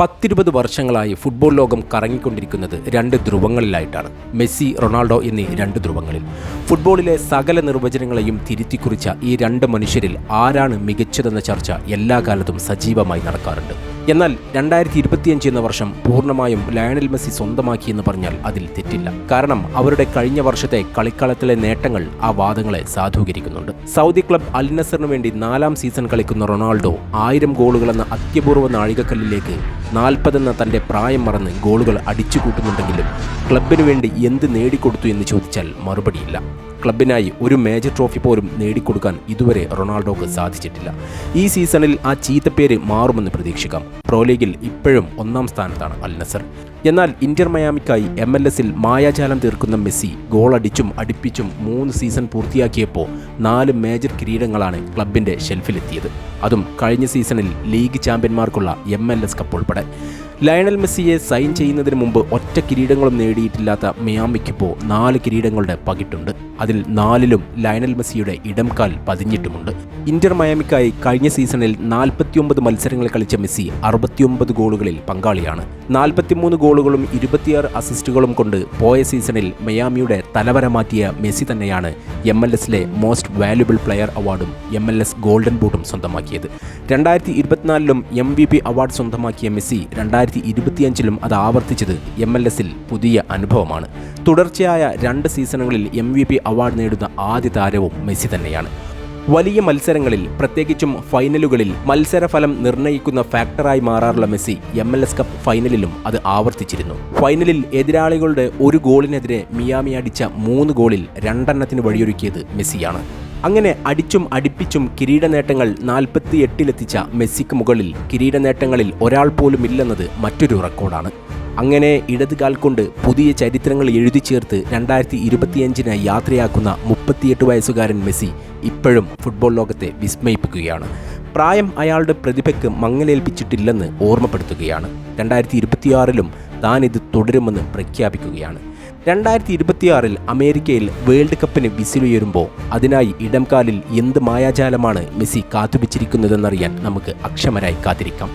പത്തിരുപത് വർഷങ്ങളായി ഫുട്ബോൾ ലോകം കറങ്ങിക്കൊണ്ടിരിക്കുന്നത് രണ്ട് ധ്രുവങ്ങളിലായിട്ടാണ്. മെസ്സി റൊണാൾഡോ എന്നീ രണ്ട് ധ്രുവങ്ങളിൽ. ഫുട്ബോളിലെ സകല നിർവചനങ്ങളെയും തിരുത്തിക്കുറിച്ച ഈ രണ്ട് മനുഷ്യരിൽ ആരാണ് മികച്ചതെന്ന ചർച്ച എല്ലാ കാലത്തും സജീവമായി നടക്കാറുണ്ട്. എന്നാൽ രണ്ടായിരത്തി ഇരുപത്തിയഞ്ച് എന്ന വർഷം പൂർണമായും ലയണൽ മെസ്സി സ്വന്തമാക്കിയെന്ന് പറഞ്ഞാൽ അതിൽ തെറ്റില്ല. കാരണം അവരുടെ കഴിഞ്ഞ വർഷത്തെ കളിക്കളത്തിലെ നേട്ടങ്ങൾ ആ വാദങ്ങളെ സാധൂകരിക്കുന്നുണ്ട്. സൗദി ക്ലബ് അൽ നസറിനു വേണ്ടി നാലാം സീസൺ കളിക്കുന്ന റൊണാൾഡോ ആയിരം ഗോളുകളെന്ന അത്യപൂർവ നാഴികക്കല്ലിലേക്ക് നാൽപ്പതെന്ന തന്റെ പ്രായം മറന്ന് ഗോളുകൾ അടിച്ചു കൂട്ടുന്നുണ്ടെങ്കിലും ക്ലബിനു വേണ്ടി എന്ത് നേടിക്കൊടുത്തു എന്ന് ചോദിച്ചാൽ മറുപടിയില്ല. ക്ലബിനായി ഒരു മേജർ ട്രോഫി പോലും നേടിക്കൊടുക്കാൻ ഇതുവരെ റൊണാൾഡോക്ക് സാധിച്ചിട്ടില്ല. ഈ സീസണിൽ ആ ചീത്തപ്പേര് മാറുമെന്ന് പ്രതീക്ഷിക്കാം. പ്രോ ലീഗിൽ ഇപ്പോഴും ഒന്നാം സ്ഥാനത്താണ് അൽ നസർ എന്നാൽ ഇന്റർ മയാമിക്കായി എം എൽ എസിൽ മായാജാലം തീർക്കുന്ന മെസ്സി ഗോളടിച്ചും അടിപ്പിച്ചും മൂന്ന് സീസൺ പൂർത്തിയാക്കിയപ്പോൾ നാല് മേജർ കിരീടങ്ങളാണ് ക്ലബിന്റെ ഷെൽഫിലെത്തിയത് അതും കഴിഞ്ഞ സീസണിൽ ലീഗ് ചാമ്പ്യന്മാർക്കുള്ള എം എൽ എസ് കപ്പ് ഉൾപ്പെടെ. ലയണൽ മെസ്സിയെ സൈൻ ചെയ്യുന്നതിന് മുമ്പ് ഒറ്റ കിരീടങ്ങളും നേടിയിട്ടില്ലാത്ത മിയാമിക്കിപ്പോൾ നാല് കിരീടങ്ങളുടെ പകിട്ടുണ്ട്. അതിൽ നാലിലും ലയണൽ മെസ്സിയുടെ ഇടം ഇടംകാൽ പതിഞ്ഞിട്ടുമുണ്ട്. ഇന്റർ മയാമിക്കായി കഴിഞ്ഞ സീസണിൽ നാൽപ്പത്തിയൊമ്പത് മത്സരങ്ങൾ കളിച്ച മെസ്സി അറുപത്തിയൊമ്പത് ഗോളുകളിൽ പങ്കാളിയാണ്. നാൽപ്പത്തിമൂന്ന് ഗോളുകളും ഇരുപത്തിയാറ് അസിസ്റ്റുകളും കൊണ്ട് പോയ സീസണിൽ മയാമിയുടെ തലവര മാറ്റിയ മെസ്സി തന്നെയാണ് എം എൽ എസിലെ മോസ്റ്റ് വാല്യുബിൾ പ്ലെയർ അവാർഡും എം എൽ എസ് ഗോൾഡൻ ബൂട്ടും സ്വന്തമാക്കിയത്. രണ്ടായിരത്തി ഇരുപത്തിനാലിലും എം വി പി അവാർഡ് സ്വന്തമാക്കിയ മെസ്സി രണ്ടായിരത്തി ഇരുപത്തിയഞ്ചിലും അത് ആവർത്തിച്ചത് എം എൽ എസിൽ പുതിയ അനുഭവമാണ്. തുടർച്ചയായ രണ്ട് സീസണുകളിൽ എം വി പി അവാർഡ് നേടുന്ന ആദ്യ താരവും മെസ്സി തന്നെയാണ്. വലിയ മത്സരങ്ങളിൽ പ്രത്യേകിച്ചും ഫൈനലുകളിൽ മത്സരഫലം നിർണയിക്കുന്ന ഫാക്ടറായി മാറാറുള്ള Messi M L S cup ഫൈനലിലും അത് ആവർത്തിച്ചിരുന്നു. ഫൈനലിൽ എതിരാളികളുടെ ഒരു ഗോളിനെതിരെ മിയാമി അടിച്ച മൂന്ന് ഗോളിൽ രണ്ടെണ്ണത്തിന് വഴിയൊരുക്കിയത് മെസ്സിയാണ്. അങ്ങനെ അടിച്ചും അടിപ്പിച്ചും കിരീട നേട്ടങ്ങൾ നാൽപ്പത്തി എട്ടിലെത്തിച്ച മെസ്സിക്ക് മുകളിൽ കിരീട നേട്ടങ്ങളിൽ ഒരാൾ പോലും ഇല്ലെന്നത് മറ്റൊരു റെക്കോർഡാണ്. അങ്ങനെ ഇടതുകാൽ കൊണ്ട് പുതിയ ചരിത്രങ്ങൾ എഴുതി ചേർത്ത് രണ്ടായിരത്തി ഇരുപത്തിയഞ്ചിന് യാത്രയാക്കുന്ന മുപ്പത്തിയെട്ട് വയസ്സുകാരൻ മെസ്സി ഇപ്പോഴും ഫുട്ബോൾ ലോകത്തെ വിസ്മയിപ്പിക്കുകയാണ്. പ്രായം അയാളുടെ പ്രതിഭയ്ക്ക് മങ്ങലേൽപ്പിച്ചിട്ടില്ലെന്ന് ഓർമ്മപ്പെടുത്തുകയാണ്. രണ്ടായിരത്തി ഇരുപത്തിയാറിലും താൻ ഇത് തുടരുമെന്ന് പ്രഖ്യാപിക്കുകയാണ്. രണ്ടായിരത്തി ഇരുപത്തിയാറിൽ അമേരിക്കയിൽ വേൾഡ് കപ്പിന് വിസിലുയരുമ്പോൾ അതിനായി ഇടംകാലിൽ എന്ത് മായാജാലമാണ് മെസ്സി കാത്തുവച്ചിരിക്കുന്നതെന്നറിയാൻ നമുക്ക് അക്ഷമരായി കാത്തിരിക്കാം.